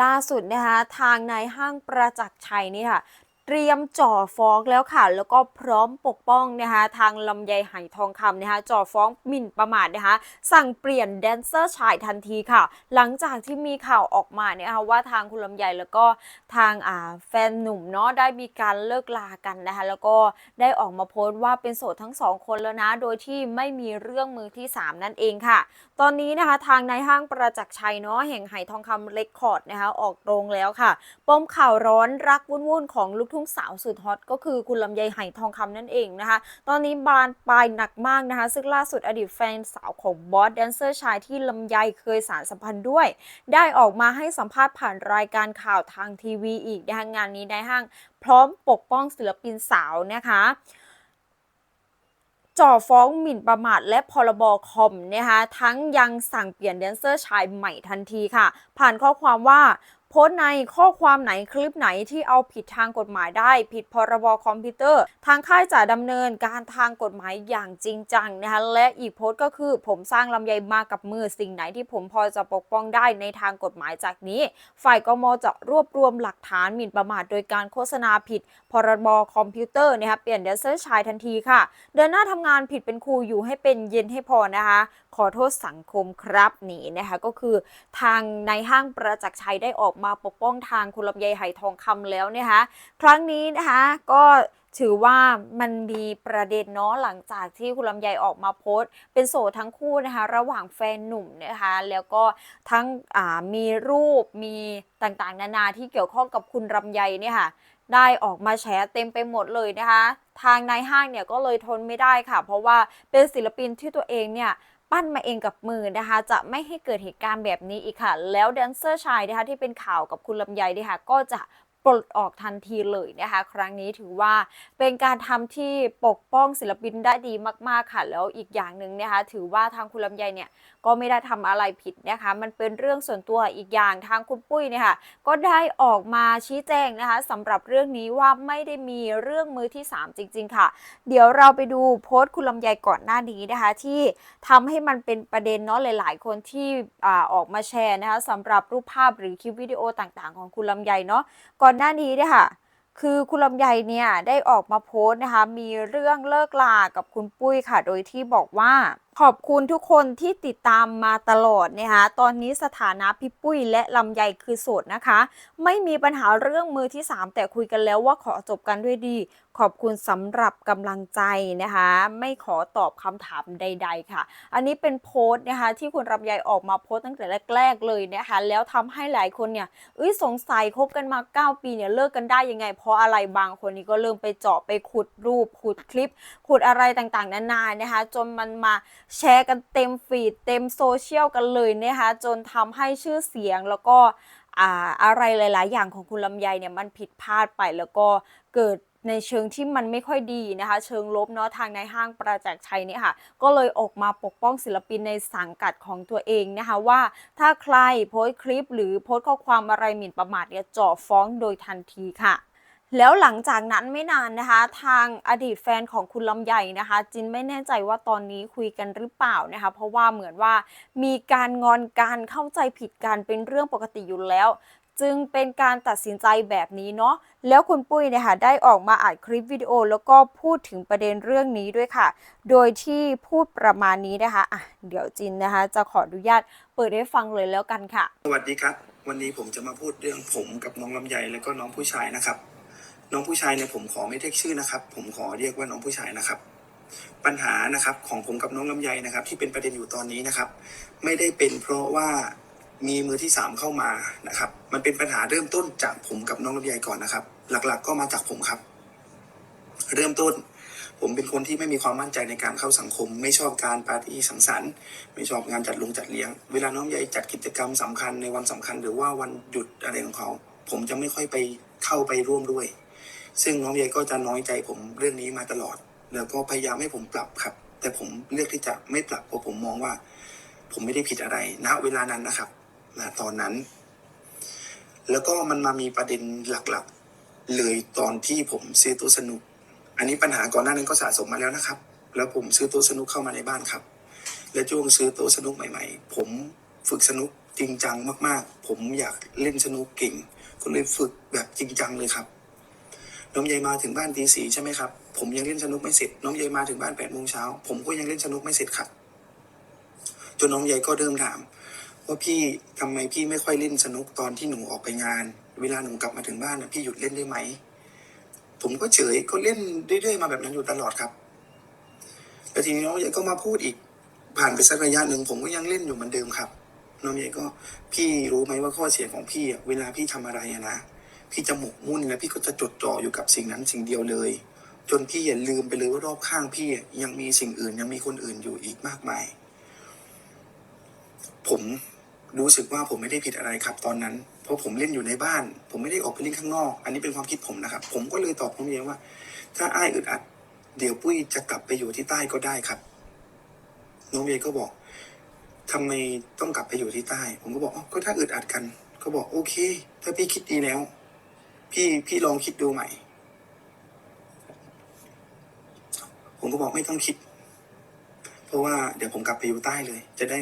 ล่าสุดนะคะทางนายห้างประจักษ์ชัยนี่ค่ะ เตรียมจ่อฟ้องแล้วค่ะ แล้วก็พร้อมปกป้องนะคะทางลำไยไหทองคำนะคะจ่อฟ้องหมิ่นประมาทนะคะ สั่งเปลี่ยนแดนเซอร์ชายทันทีค่ะ หลังจากที่มีข่าวออกมาเนี่ยค่ะว่าทางคุณลำไยแล้วก็ทางอ่าแฟนหนุ่มเนาะได้มีการเลิกลากันนะคะแล้วก็ได้ออกมาโพสต์ว่าเป็นโสดทั้งสองคนแล้วนะ โดยที่ไม่มีเรื่องมือที่สามนั่นเองค่ะ ตอนนี้นะคะทางนายห้างประจักษ์ชัยเนาะแห่งไหทองคำเรคคอร์ดนะคะออกโรงแล้วค่ะปมข่าวร้อนรักวุ่นๆของลูกทุ่งสาวสุดฮอตก็คือคุณลำไยไหทองคำนั่นเองนะคะ ตอนนี้บานปลายหนักมากนะคะ ซึ่งล่าสุดอดีตแฟนสาวของบอสแดนเซอร์ชายที่ลำไยเคยสารสัมพันธ์ด้วย ได้ออกมาให้สัมภาษณ์ผ่านรายการข่าวทางทีวีอีกนะคะงานนี้นายห้าง พร้อมปกป้องศิลปินสาวนะคะจ่อฟ้องหมิ่นประมาทและพรบคอมนะคะทั้งยังสั่งเปลี่ยนแดนเซอร์ชายใหม่ทันทีค่ะ ผ่านข้อความว่า โพสต์ในข้อความไหนคลิปไหนที่เอาผิดทางกฎหมายได้ ผิดพรบคอมพิวเตอร์ ทางค่ายจะดำเนินการทางกฎหมายอย่างจริงจังนะคะและอีกโพสต์ก็คือผมสร้างลำไยมากับมือสิ่งไหนที่ผมพอจะปกป้องได้ในทางกฎหมายจากนี้ ฝ่ายกมจะรวบรวมหลักฐานหมิ่นประมาทโดยการโฆษณาผิด พรบคอมพิวเตอร์นะคะเปลี่ยนแดนเซอร์ชายทันทีค่ะ เดินหน้าทำงานผิดเป็นครูอยู่ให้เป็นเย็นให้พอนะคะ ขอโทษสังคมครับนี่นะคะก็คือทางในห้างประจักษ์ชัยได้ออกมาปกป้องทางคุณลำไยไหทองคำแล้วนะคะครั้งนี้นะคะก็ถือว่ามันมีประเด็นเนาะหลังจากที่คุณลำไยออกมาโพสต์ เป็นโสดทั้งคู่นะคะระหว่างแฟนหนุ่มนะคะแล้วก็ทั้งมีรูปมีต่างๆ นานาที่เกี่ยวข้องกับคุณลำไยเนี่ยค่ะได้ออกมาแฉเต็มไปหมดเลยนะคะ ทางนายห้างเนี่ยก็เลยทนไม่ได้ค่ะ เพราะว่าเป็นศิลปินที่ตัวเองเนี่ย ปั้นมาเองกับมือนะคะ จะไม่ให้เกิดเหตุการณ์แบบนี้อีกค่ะ แล้วแดนเซอร์ชายนะคะที่เป็นข่าวกับคุณลำไยนะคะก็จะ ปลดออกทันทีเลยนะคะ ครั้งนี้ถือว่าเป็นการทำที่ปกป้องศิลปินได้ดีมาก ๆ ค่ะ แล้วอีกอย่างหนึ่งนะคะ ถือว่าทางคุณลำไยเนี่ยก็ไม่ได้ทำอะไรผิดนะคะ มันเป็นเรื่องส่วนตัวอีกอย่างทางคุณปุ้ยเนี่ยค่ะก็ได้ออกมาชี้แจงนะคะสำหรับเรื่องนี้ว่าไม่ได้มีเรื่องมือที่ 3 จริง ๆ ค่ะ เดี๋ยวเราไปดูโพสต์คุณลำไยก่อนหน้านี้นะคะ ที่ทำให้มันเป็นประเด็นเนาะหลาย ๆ คนที่อออกมาแชร์นะคะสำหรับรูปภาพหรือคลิปวิดีโอต่าง ๆ ของคุณลำไยเนาะก่อนหน้านี้เนี่ยค่ะ คือคุณลำไยเนี่ยได้ออกมาโพสต์นะคะ มีเรื่องเลิกลากับคุณปุ้ยค่ะ โดยที่บอกว่า ขอบคุณทุกคนที่ติดตามมาตลอดนะคะตอนนี้สถานะพี่ปุ้ยและลำไยคือโสดนะคะ ไม่มีปัญหาเรื่องมือที่ 3 แต่คุยกันแล้วว่าขอจบกันด้วยดี ขอบคุณสำหรับกำลังใจนะคะ ไม่ขอตอบคำถามใด ๆ ค่ะ อันนี้เป็นโพสต์นะคะ ที่คุณลำไยออกมาโพสต์ตั้งแต่แรก ๆ เลยนะคะ แล้วทำให้หลายคนเนี่ยเอ้ยสงสัยคบกันมา 9 ปีเนี่ยเลิกกันได้ยังไง เพราะอะไรบางคนนี่ก็เริ่มไปเจาะไปขุดรูปขุดคลิป ขุดอะไรต่างๆนานานะคะ จนมันมาแชร์กันเต็มฟีดเต็มโซเชียลกันเลยนะคะจนทำให้ชื่อเสียงแล้วก็อ่าอะไรหลาย ๆ อย่างของคุณลำไยเนี่ยมันผิดพลาดไปแล้วก็เกิดในเชิงที่มันไม่ค่อยดีนะคะ เชิงลบเนาะทางในห้างประจักษ์ชัยเนี่ยค่ะ ก็เลยออกมาปกป้องศิลปินในสังกัดของตัวเองนะคะว่าถ้าใครโพสต์คลิปหรือโพสต์ข้อความอะไรหมิ่นประมาทเนี่ยจ่อฟ้องโดยทันทีค่ะ แล้วหลังจากนั้นไม่นานนะคะ ทางอดีตแฟนของคุณลำไยนะคะ จินไม่แน่ใจว่าตอนนี้คุยกันหรือเปล่านะคะ เพราะว่าเหมือนว่ามีการงอนการเข้าใจผิดกันเป็นเรื่องปกติอยู่แล้ว จึงเป็นการตัดสินใจแบบนี้เนาะแล้วคุณปุ้ยเนี่ยค่ะได้ออกมาอัดคลิปวิดีโอ แล้วก็พูดถึงประเด็นเรื่องนี้ด้วยค่ะ โดยที่พูดประมาณนี้นะคะอะเดี๋ยวจินนะคะ จะขออนุญาตเปิดให้ฟังเลยแล้วกันค่ะ สวัสดีครับ วันนี้ผมจะมาพูดเรื่องผมกับน้องลำไยแล้วก็น้องผู้ชายนะครับ น้องผู้ชายเนี่ยผมขอไม่เรียกชื่อนะครับ ผมขอเรียกว่าน้องผู้ชายนะครับ ปัญหานะครับของผมกับน้องลำไยนะครับ ที่เป็นประเด็นอยู่ตอนนี้นะครับ ไม่ได้เป็นเพราะว่ามีมือที่สามเข้ามานะครับ มันเป็นปัญหาเริ่มต้นจากผมกับน้องลำไยก่อนนะครับ หลักๆ ก็มาจากผมครับ เริ่มต้น ผมเป็นคนที่ไม่มีความมั่นใจในการเข้าสังคม ไม่ชอบการปาร์ตี้สังสรรค์ ไม่ชอบงานจัดลงจัดเลี้ยง เวลาน้องใหญ่จัดกิจกรรมสำคัญในวันสำคัญ หรือว่าวันหยุดอะไรของเขา ผมจะไม่ค่อยไปเข้าไปร่วมด้วย ซึ่งน้องใหญ่ก็จะน้อยใจผมเรื่องนี้มาตลอด แล้วก็พยายามให้ผมปรับครับ แต่ผมเลือกที่จะไม่ปรับเพราะผมมองว่า ผมไม่ได้ผิดอะไรณเวลานั้นนะครับณตอนนั้น แล้วก็มันมามีประเด็นหลักๆ เลยตอนที่ผมซื้อต๊ะสนุก อันนี้ปัญหาก่อนหน้านั้นก็สะสมมาแล้วนะครับ แล้วผมซื้อต๊ะสนุกเข้ามาในบ้านครับ และช่วงซื้อต๊ะสนุกใหม่ ๆ ผมฝึกสนุกจริงจังมาก ๆ ผมอยากเล่นสนุกเก่ง ก็เลยฝึกแบบจริงจังเลยครับ น้องใยมาถึงบ้านตีสี่ใช่ไหมครับ ผมยังเล่นสนุกไม่เสร็จ น้องใยมาถึงบ้านแปดโมงเช้าผมก็ยังเล่นสนุกไม่เสร็จครับจนน้องใยก็เริ่มถามว่าพี่ทำไมพี่ไม่ค่อยเล่นสนุกตอนที่หนูออกไปงาน เวลาหนูกลับมาถึงบ้านนะพี่หยุดเล่นได้ไหม ผมก็เฉยก็เล่นเรื่อยๆมาแบบนั้นอยู่ตลอดครับแล้วทีนี้น้องใหญ่ก็มาพูดอีก ผ่านไปสักระยะหนึ่งผมก็ยังเล่นอยู่เหมือนเดิมครับ น้องใหญ่ก็พี่รู้ไหมว่าข้อเสียของพี่เวลาพี่ทำอะไรนะ พี่จะหมกมุ่นแล้วพี่ก็จะจดจ่ออยู่กับสิ่งนั้นสิ่งเดียวเลย จนพี่อย่าลืมไปเลยว่ารอบข้างพี่ยังมีสิ่งอื่นยังมีคนอื่นอยู่อีกมากมาย ผมรู้สึกว่าผมไม่ได้ผิดอะไรครับตอนนั้น เพราะผมเล่นอยู่ในบ้าน ผมไม่ได้ออกไปเล่นข้างนอก อันนี้เป็นความคิดผมนะครับ ผมก็เลยตอบน้องเยว่า ถ้าอ้ายอึดอัด เดี๋ยวปุ้ยจะกลับไปอยู่ที่ใต้ก็ได้ครับ น้องเยก็บอกทำไมต้องกลับไปอยู่ที่ใต้ ผมก็บอกอ๋อก็ถ้าอึดอัดกัน ก็บอกโอเค ถ้าพี่คิดดีแล้ว พี่พี่ลองคิดดูใหม่ ผมก็บอกไม่ต้องคิด เพราะว่าเดี๋ยวผมกลับไปอยู่ใต้เลย จะได้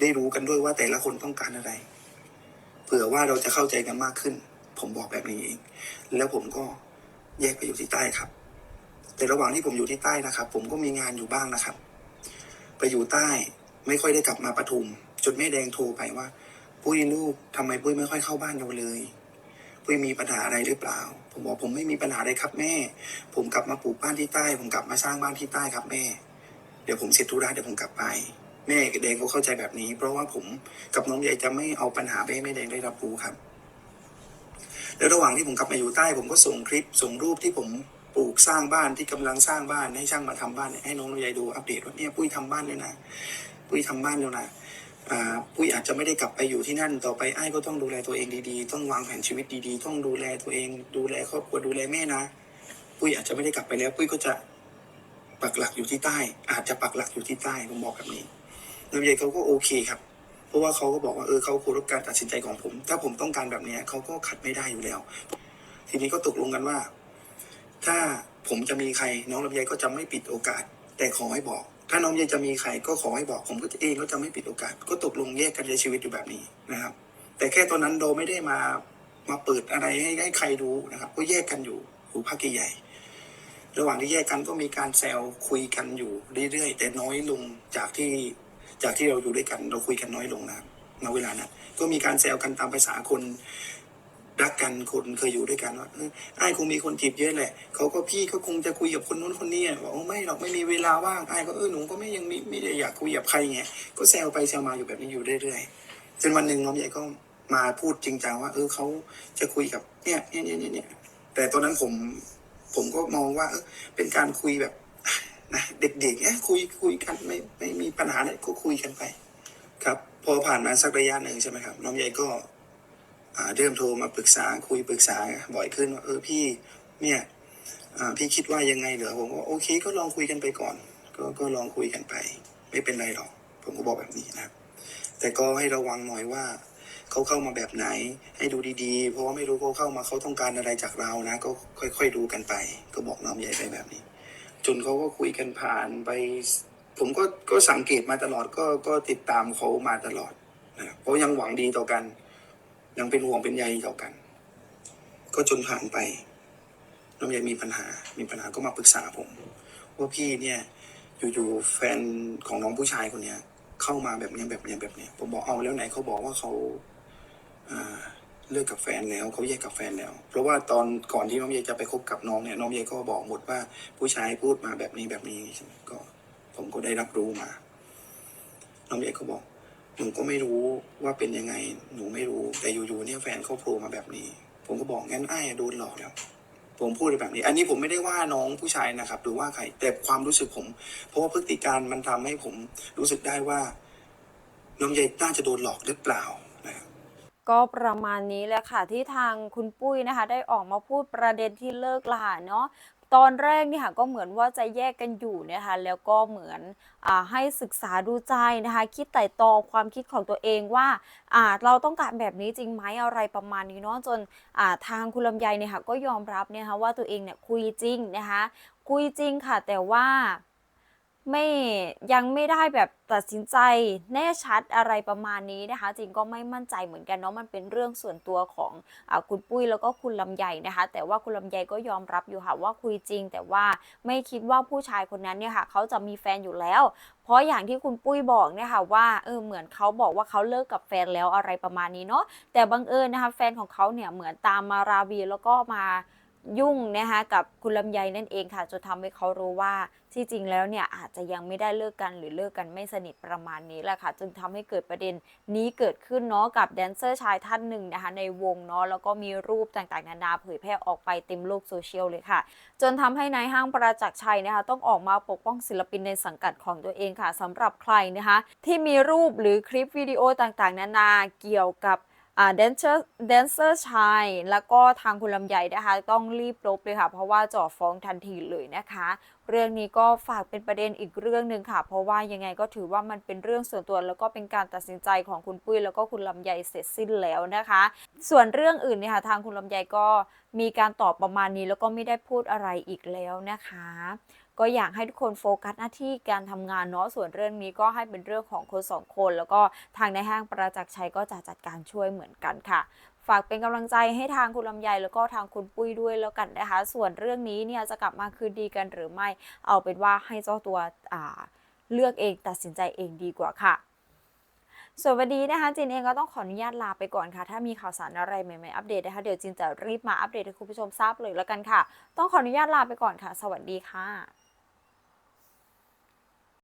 ได้รู้กันด้วยว่าแต่ละคนต้องการอะไร เผื่อว่าเราจะเข้าใจกันมากขึ้น ผมบอกแบบนี้เอง แล้วผมก็แยกไปอยู่ที่ใต้ครับ แต่ระหว่างที่ผมอยู่ที่ใต้นะครับ ผมก็มีงานอยู่บ้างนะครับ ไปอยู่ใต้ไม่ค่อยได้กลับมาปทุมจนแม่แดงโทรไปว่าปุ้ยลูกทำไมปุ้ยไม่ค่อยเข้าบ้านเราเลย ปุ้ยมีปัญหาอะไรหรือเปล่า ผมบอกผมไม่มีปัญหาอะไรครับแม่ ผมกลับมาปลูกบ้านที่ใต้ ผมกลับมาสร้างบ้านที่ใต้ครับแม่ เดี๋ยวผมเสร็จธุระเดี๋ยวผมกลับไป แม่แดงเขาเข้าใจแบบนี้ เพราะว่าผมกับน้องใหญ่จะไม่เอาปัญหาไปให้แม่แดงได้รับรู้ครับ แล้วระหว่างที่ผมกลับมาอยู่ใต้ ผมก็ส่งคลิปส่งรูปที่ผมปลูกสร้างบ้านที่กำลังสร้างบ้านให้ช่างมาทำบ้านเนี่ยให้น้องลำไยดูอัปเดตว่าเนี่ยปุ้ยทำบ้านแล้วนะปุ้ยทำบ้านแล้วนะอ่า ปุ้ยอาจจะไม่ได้กลับไปอยู่ที่นั่น ต่อไปไอ้ก็ต้องดูแลตัวเองดีๆ ต้องวางแผนชีวิตดีๆ ต้องดูแลตัวเอง ดูแลครอบครัวดูแลแม่นะ ปุ้ยอาจจะไม่ได้กลับไปแล้ว ปุ้ยก็จะปักหลักอยู่ที่ใต้ อาจจะปักหลักอยู่ที่ใต้ผมบอกแบบนี้ลำไยเขาก็โอเคครับ เพราะว่าเขาก็บอกว่าเออเขาเคารพการตัดสินใจของผม ถ้าผมต้องการแบบนี้เขาก็ขัดไม่ได้อยู่แล้ว ทีนี้ก็ตกลงกันว่า ถ้าผมจะมีใครน้องลำไยก็จะไม่ปิดโอกาส แต่ขอให้บอก ถ้าน้องลำไยจะมีใครก็ขอให้บอกผมก็เองก็จะไม่ปิดโอกาส ก็ตกลงแยกกันใช้ชีวิตอยู่แบบนี้นะครับ แต่แค่ตอนนั้นเราไม่ได้มามาเปิดอะไรให้ให้ใครรู้นะครับ ก็แยกกันอยู่อยู่พักใหญ่ระหว่างที่แยกกันก็มีการแซวคุยกันอยู่เรื่อยๆแต่น้อยลงจากที่จากที่เราอยู่ด้วยกัน เราคุยกันน้อยลงนะครับณเวลานั้นก็มีการแซวกันตามภาษาคน รักกันคนเคยอยู่ด้วยกันว่าไอ้คงมีคนจีบเยอะแหละเขาก็พี่ก็คงจะคุยกับคนนู้นคนนี้อะบอกว่าไม่หรอกไม่มีเวลาว่างไอ้ก็เออหนูก็ไม่ยังมีไม่ได้อยากคุยกับใครไงก็แซวไปแซวมาอยู่แบบนี้อยู่เรื่อยๆจนวันหนึ่งน้องใหญ่ก็มาพูดจริงจังว่า เออเขาจะคุยกับเนี่ยเนี่ยเนี่ยเนี่ยแต่ตอนนั้นผมผมก็มองว่าเออเป็นการคุยแบบนะเด็กๆเนี่ยคุยคุยกันไม่ไม่มีปัญหาอะไรก็คุยกันไป ครับ พอผ่านมาสักระยะหนึ่งใช่ไหมครับ น้องใหญ่ก็ เริ่มโทรมาปรึกษาคุยปรึกษาบ่อยขึ้นว่าเออพี่เนี่ยพี่คิดว่ายังไงเหรอผมก็โอเคก็ลองคุยกันไปก่อน ก็ก็ลองคุยกันไป ไม่เป็นไรหรอก ผมก็บอกแบบนี้นะครับ แต่ก็ให้ระวังหน่อยว่าเขาเข้ามาแบบไหน ให้ดูดีๆ เพราะว่าไม่รู้เขาเข้ามาเขาต้องการอะไรจากเรานะ ก็ค่อยๆดูกันไป ก็บอกน้องใหญ่ไปแบบนี้ จนเขาก็คุยกันผ่านไป ผมก็ก็สังเกตมาตลอดก็ก็ติดตามเขามาตลอดนะเพราะยังหวังดีต่อกัน ยังเป็นห่วงเป็นใยต่อกัน ก็จนผ่านไปน้องใยมีปัญหา มีปัญหาก็มาปรึกษาผม ว่าพี่เนี่ยอยู่ๆแฟนของน้องผู้ชายคนเนี้ย เข้ามาแบบเนี้ยแบบเนี้ยแบบเนี้ยผมบอกเอาแล้วไหนเขาบอกว่าเขาเลิกกับแฟนแล้วเขาแยกกับแฟนแล้ว เพราะว่าตอนก่อนที่น้องเยจะไปคบกับน้องเนี่ยน้องเยก็บอกหมดว่าผู้ชายพูดมาแบบนี้แบบนี้ก็ ผมก็ได้รับรู้มา น้องเยก็บอก หนูก็ไม่รู้ว่าเป็นยังไง หนูไม่รู้ แต่อยู่ๆเนี่ยแฟนเขาโผล่มาแบบนี้ ผมก็บอกงั้นไอ้โดนหลอกแล้ว ผมพูดแบบนี้ อันนี้ผมไม่ได้ว่าน้องผู้ชายนะครับ หรือว่าใคร แต่ความรู้สึกผม เพราะว่าพฤติการมันทำให้ผมรู้สึกได้ว่า น้องใยน่าจะโดนหลอกหรือเปล่าก็ประมาณนี้แหละค่ะที่ทางคุณปุ้ยนะคะ ได้ออกมาพูดประเด็นที่เลิกลาเนาะ ตอนแรกนี่ค่ะก็เหมือนว่าจะแยกกันอยู่นะคะแล้วก็เหมือนอให้ศึกษาดูใจนะคะ คิดไต่ตองความคิดของตัวเองว่าเราต้องการแบบนี้จริงไหมอะไรประมาณนี้เนาะจนทางคุณลำไยเนี่ยค่ะก็ยอมรับเนี่ยค่ะว่าตัวเองเนี่ยคุยจริงนะคะ คุยจริงค่ะแต่ว่า ไม่ยังไม่ได้แบบตัดสินใจแน่ชัดอะไรประมาณนี้นะคะจริงก็ไม่มั่นใจเหมือนกันเนาะมันเป็นเรื่องส่วนตัวของอคุณปุ้ยแล้วก็คุณลำไยนะคะ แต่ว่าคุณลำไยก็ยอมรับอยู่ค่ะว่าคุยจริง แต่ว่าไม่คิดว่าผู้ชายคนนั้นเนี่ยค่ะเขาจะมีแฟนอยู่แล้ว เพราะอย่างที่คุณปุ้ยบอกเนี่ยค่ะว่าเออเหมือนเขาบอกว่าเขาเลิกกับแฟนแล้วอะไรประมาณนี้เนาะแต่บังเอิญนะคะแฟนของเขาเนี่ยเหมือนตามมาราวีแล้วก็มา ยุ่งนะคะกับคุณลำไยนั่นเองค่ะจนทำให้เขารู้ว่าที่จริงแล้วเนี่ยอาจจะยังไม่ได้เลิกกันหรือเลิกกันไม่สนิทประมาณนี้แหละค่ะจนทำให้เกิดประเด็นนี้เกิดขึ้นเนาะกับแดนเซอร์ชายท่านหนึ่งนะคะในวงเนาะแล้วก็มีรูปต่างๆนานาเผยแพร่ออกไปเต็มโลกโซเชียลเลยค่ะ จนทำให้นายห้างประจักษ์ชัยนะคะต้องออกมาปกป้องศิลปินในสังกัดของตัวเองค่ะสำหรับใครนะคะที่มีรูปหรือคลิปวิดีโอต่างๆ นานาเกี่ยวกับ แดนเซอร์แดนเซอร์ชาย แล้วก็ทางคุณลำไยนะคะ ต้องรีบลบเลยค่ะ เพราะว่าจ่อฟ้องทันทีเลยนะคะ เรื่องนี้ก็ฝากเป็นประเด็นอีกเรื่องหนึ่งค่ะ เพราะว่ายังไงก็ถือว่ามันเป็นเรื่องส่วนตัวแล้วก็เป็นการตัดสินใจของคุณปุ้ยแล้วก็คุณลำไยเสร็จสิ้นแล้วนะคะ ส่วนเรื่องอื่นเนี่ยค่ะทางคุณลำไยก็มีการตอบประมาณนี้แล้วก็ไม่ได้พูดอะไรอีกแล้วนะคะ ก็อยากให้ทุกคนโฟกัสหน้าที่การทำงานเนาะส่วนเรื่องนี้ก็ให้เป็นเรื่องของคนสองคน แล้วก็ทางในห้างประจักษ์ชัยก็จะจัดการช่วยเหมือนกันค่ะฝากเป็นกำลังใจให้ทางคุณลำไยแล้วก็ทางคุณปุ้ยด้วยแล้วกันนะคะ ส่วนเรื่องนี้เนี่ยจะกลับมาคืนดีกันหรือไม่ เอาเป็นว่าให้เจ้าตัวอ่าเลือกเองตัดสินใจเองดีกว่าค่ะส่วนวันนี้นะคะจินเองก็ต้องขออนุญาตลาไปก่อนค่ะ ถ้ามีข่าวสารอะไรใหม่ๆอัปเดตนะคะเดี๋ยวจินจะรีบมาอัปเดตให้คุณผู้ชมทราบเลยแล้วกันค่ะ ต้องขออนุญาตลาไปก่อนค่ะ สวัสดีค่ะ